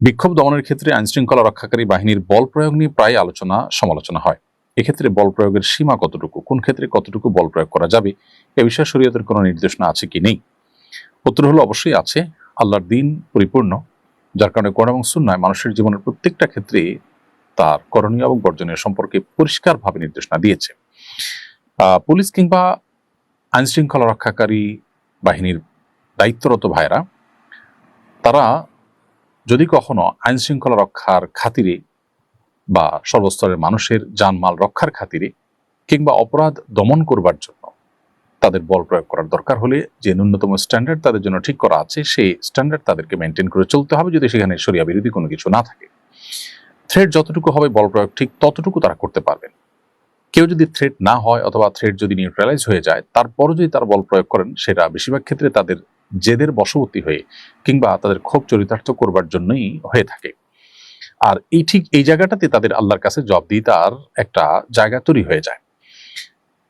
বিক্ষোভ দমনের ক্ষেত্রে আইনশৃঙ্খলা রক্ষাকারী বাহিনীর বল প্রয়োগ নিয়ে প্রায় আলোচনা, সমালোচনা হয়। এক্ষেত্রে বল প্রয়োগের সীমা কতটুকু? কোন ক্ষেত্রে কতটুকু বল প্রয়োগ করা যাবে? এ বিষয়ে শরীয়তের কোনো নির্দেশনা আছে কি নেই? উত্তর হলো অবশ্যই আছে, আল্লাহর দিন পরিপূর্ণ, যার কারণে কোরআন এবং সুন্নায় মানুষের জীবনের প্রত্যেকটা ক্ষেত্রে তার করণীয় এবং বর্জনীয় সম্পর্কে পরিষ্কারভাবে নির্দেশনা দিয়েছে। পুলিশ কিংবা আইনশৃঙ্খলা রক্ষাকারী বাহিনীর দায়িত্বরত ভাইরা তারা যদি কখনো আইন শৃঙ্খলা রক্ষার খাতিরে বা সর্বস্তরের মানুষের জানমাল রক্ষার খাতিরে কিংবা অপরাধ দমন করবার জন্য তাদের বল প্রয়োগ করার দরকার হলে যে ন্যূনতম স্ট্যান্ডার্ড তাদের জন্য ঠিক করা আছে, সেই স্ট্যান্ডার্ড তাদেরকে মেনটেন করে চলতে হবে যদি সেখানে সরিয়া বিরোধী কোনো কিছু না থাকে। থ্রেড যতটুকু হবে, বল প্রয়োগ ঠিক ততটুকু তারা করতে পারবেন। কেউ যদি থ্রেড না হয় অথবা থ্রেড যদি নিউট্রালাইজ হয়ে যায়, তারপরও যদি তার বল প্রয়োগ করেন, সেটা বেশিরভাগ ক্ষেত্রে তাদের জেদের বশবর্তী হয়ে কিংবা তাদের ক্ষোভ চরিতার্থ করবার জন্যই হয়ে থাকে। আর এই ঠিক এই জায়গাটাতে তাদের আল্লাহর কাছে জব দিয়ে তার একটা জায়গা তৈরি হয়ে যায়।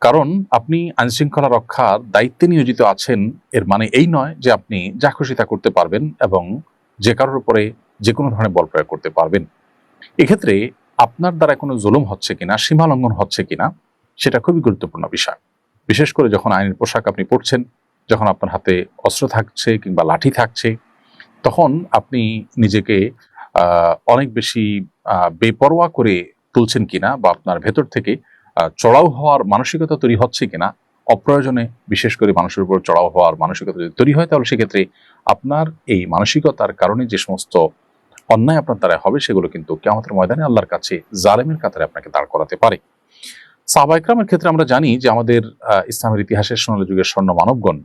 কারণ আপনি আইনশৃঙ্খলা রক্ষার দায়িত্বে নিয়োজিত আছেন, এর মানে এই নয় যে আপনি যা খুশি তা করতে পারবেন এবং যে কারোর উপরে যে কোনো ধরনের বল প্রয়োগ করতে পারবেন। এক্ষেত্রে আপনার দ্বারা কোনো জুলুম হচ্ছে কিনা, সীমা লঙ্ঘন হচ্ছে কিনা, সেটা খুবই গুরুত্বপূর্ণ বিষয়। বিশেষ করে যখন আইনের পোশাক আপনি পরছেন যখন আপনার হাতে অস্ত্র থাকছে কিংবা লাঠি থাকছে, তখন আপনি নিজেকে অনেক বেশি বেপরোয়া করে তুলছেন কিনা বা আপনার ভেতর থেকে চড়াও হওয়ার মানসিকতা তৈরি হচ্ছে কিনা, অপ্রয়োজনে বিশেষ করে মানুষের উপর চড়াও হওয়ার মানসিকতা যদি তৈরি হয়, তাহলে সেক্ষেত্রে আপনার এই মানসিকতার কারণে যে সমস্ত অন্যায় আপনার দ্বারা হবে, সেগুলো কিন্তু কেমতের ময়দানে আল্লাহর কাছে জালেমের কাতারে আপনাকে দাঁড় করাতে পারে। সাহবাইকরামের ক্ষেত্রে আমরা জানি যে আমাদের ইসলামের ইতিহাসের সোনালী যুগের স্বর্ণ মানবগণ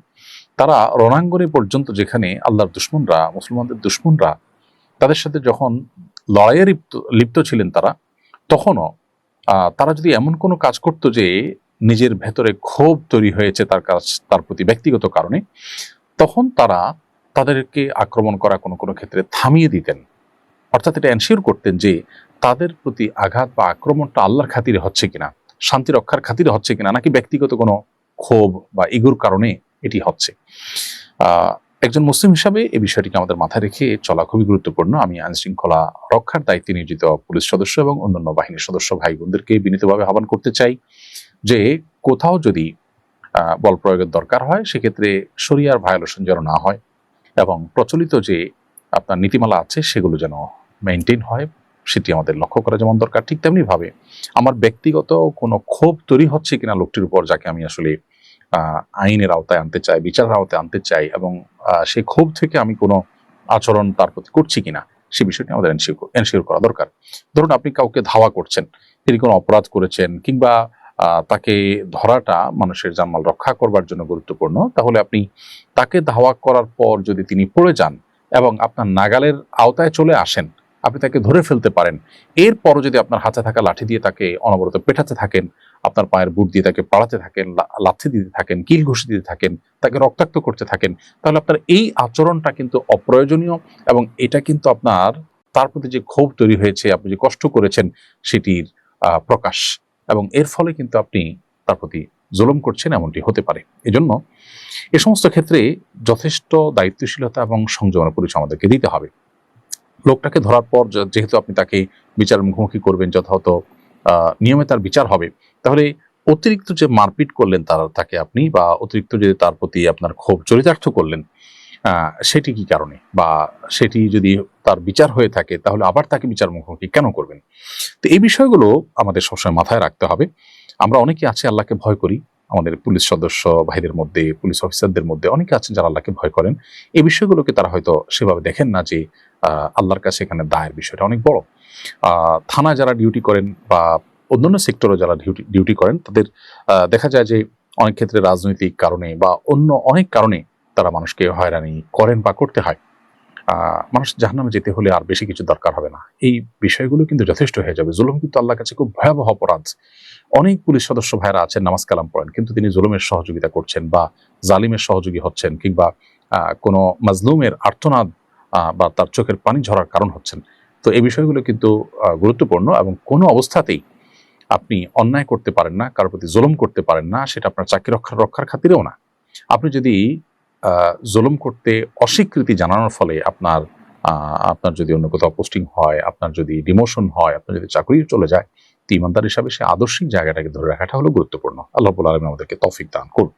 তারা রণাঙ্গনে পর্যন্ত যেখানে আল্লাহর দুশ্মনরা, মুসলমানদের দুশ্মনরা, তাদের সাথে যখন লড়াইয়ে লিপ্ত লিপ্ত ছিলেন তারা, তখনও তারা যদি এমন কোনো কাজ করতো যে নিজের ভেতরে ক্ষোভ তৈরি হয়েছে তার কাজ তার প্রতি ব্যক্তিগত কারণে, তখন তারা তাদেরকে আক্রমণ করা কোনো কোনো ক্ষেত্রে থামিয়ে দিতেন। অর্থাৎ এটা এনশিওর করতেন যে তাদের প্রতি আঘাত বা আক্রমণটা আল্লাহর খাতিরে হচ্ছে কিনা, শান্তি রক্ষার খাতিরে হচ্ছে কিনা, নাকি ব্যক্তিগত কোনো ক্ষোভ বা ইগুর কারণে এটি হচ্ছে। একজন মুসলিম হিসাবে এই বিষয়টিকে আমাদের মাথায় রেখে চলা খুবই গুরুত্বপূর্ণ। আমি আইন শৃঙ্খলা রক্ষার দায়িত্বে নিয়োজিত পুলিশ সদস্য এবং অন্যান্য বাহিনীর সদস্য ভাই বোনদেরকে বিনীতভাবে আহ্বান করতে চাই যে কোথাও যদি বল প্রয়োগের দরকার হয়, সেক্ষেত্রে শরিয়ার ভায়োলেশন যেন না হয় এবং প্রচলিত যে আপনার নীতিমালা আছে, সেগুলো যেন মেনটেন হয়, সেটি আমাদের লক্ষ্য করা যেমন দরকার। ঠিক তেমনি ভাবে আমার ব্যক্তিগত কোনো ক্ষোভ তৈরি হচ্ছে কিনা লোকটির উপর, যাকে আমি আসলে আইনের আওতায় আনতে চাই বিচারের আওতায় আনতে চাই এবং সেই ক্ষোভ থেকে আমি কোনো আচরণ তার প্রতি করছি কিনা, সে বিষয়টি আমাদের এনশিওর এনশিওর করা দরকার। ধরুন আপনি কাউকে ধাওয়া করছেন, তিনি কোনো অপরাধ করেছেন কিংবা তাকে ধরাটা মানুষের জানমাল রক্ষা করবার জন্য গুরুত্বপূর্ণ, তাহলে আপনি তাকে ধাওয়া করার পর যদি তিনি পড়ে যান এবং আপনার নাগালের আওতায় চলে আসেন আপনি তাকে ধরে ফেলতে পারেন। এরপরও যদি আপনার হাতে থাকা লাঠি দিয়ে তাকে অনবরত পেটাতে থাকেন, আপনার পায়ের বুট দিয়ে তাকে পাড়াতে থাকেন লাথি দিতে থাকেন, কিল ঘুষি দিতে থাকেন, তাকে রক্তাক্ত করতে থাকেন, তাহলে আপনার এই আচরণটা কিন্তু অপ্রয়োজনীয় এবং এটা কিন্তু আপনার তার প্রতি যে ক্ষোভ তৈরি হয়েছে, আপনি যে কষ্ট করেছেন, সেটির প্রকাশ। এবং এর ফলে কিন্তু আপনি তার প্রতি জুলুম করছেন, এমনটি হতে পারে। এজন্য এ সমস্ত ক্ষেত্রে যথেষ্ট দায়িত্বশীলতা এবং সংযমের পরিচয় আমাদেরকে দিতে হবে। লোকটাকে ধরার পর যেহেতু আপনি তাকে বিচার মুখোমুখি করবেন, যথাযথ নিয়মে তার বিচার হবে, তাহলে অতিরিক্ত যে মারপিট করলেন তার, তাকে আপনি বা অতিরিক্ত যে তার প্রতি আপনার ক্ষোভ, চরিতার্থ করলেন সেটি কি কারণে? বা সেটি যদি তার বিচার হয়ে থাকে, তাহলে আবার তাকে বিচার মুখোমুখি কেন করবেন? তো এই বিষয়গুলো আমাদের সবসময় মাথায় রাখতে হবে। আমরা অনেকে আছে, আল্লাহকে ভয় করি। আমাদের পুলিশ সদস্য ভাইদের মধ্যে, পুলিশ অফিসারদের মধ্যে অনেকে আছেন যারা আল্লাহকে ভয় করেন। এই বিষয়গুলোকে তারা হয়তো সেভাবে দেখেন না যে আল্লাহর কাছে এখানে দায়ের বিষয়টা অনেক বড়। থানায় যারা ডিউটি করেন বা অন্যান্য সেক্টরে যারা ডিউটি ডিউটি করেন তাদের দেখা যায় যে অনেক ক্ষেত্রে রাজনৈতিক কারণে বা অন্য অনেক কারণে তারা মানুষকে হয়রানি করেন বা করতে হয়। মানুষ জাহান্নামে যেতে হলে আর বেশি কিছু দরকার হবে না। এই বিষয়গুলো কিন্তু যথেষ্ট হয়ে যাবে। জুলুম কিন্তু আল্লাহর কাছে খুব ভয়াবহ অপরাধ। অনেক পুলিশ সদস্য ভাইরা আছেন নামাজ কালাম পড়েন কিন্তু তিনি জুলুমের সহযোগিতা করছেন বা জালিমের সহযোগী হচ্ছেন কিংবা কোনো মাজলুমের আর্তনাদ আহ, বা তার চোখের পানি ঝরার কারণ হচ্ছেন। তো এই বিষয়গুলো কিন্তু গুরুত্বপূর্ণ এবং কোনো অবস্থাতেই আপনি অন্যায় করতে পারেন না, কারোর প্রতি জুলুম করতে পারেন না, সেটা আপনার চাকরি রক্ষার রক্ষার খাতিরেও না। আপনি যদি জুলুম করতে অস্বীকৃতি জানানোর ফলে আপনার আপনার যদি অন্য কোথাও পোস্টিং হয়, আপনার যদি ডিমোশন হয়, আপনার যদি চাকরি চলে যায়, তো ইমানদার হিসাবে সে আদর্শিক জায়গাটাকে ধরে রাখাটা হলো গুরুত্বপূর্ণ। আল্লাহ আলম আমাদেরকে তফিক দান করুন।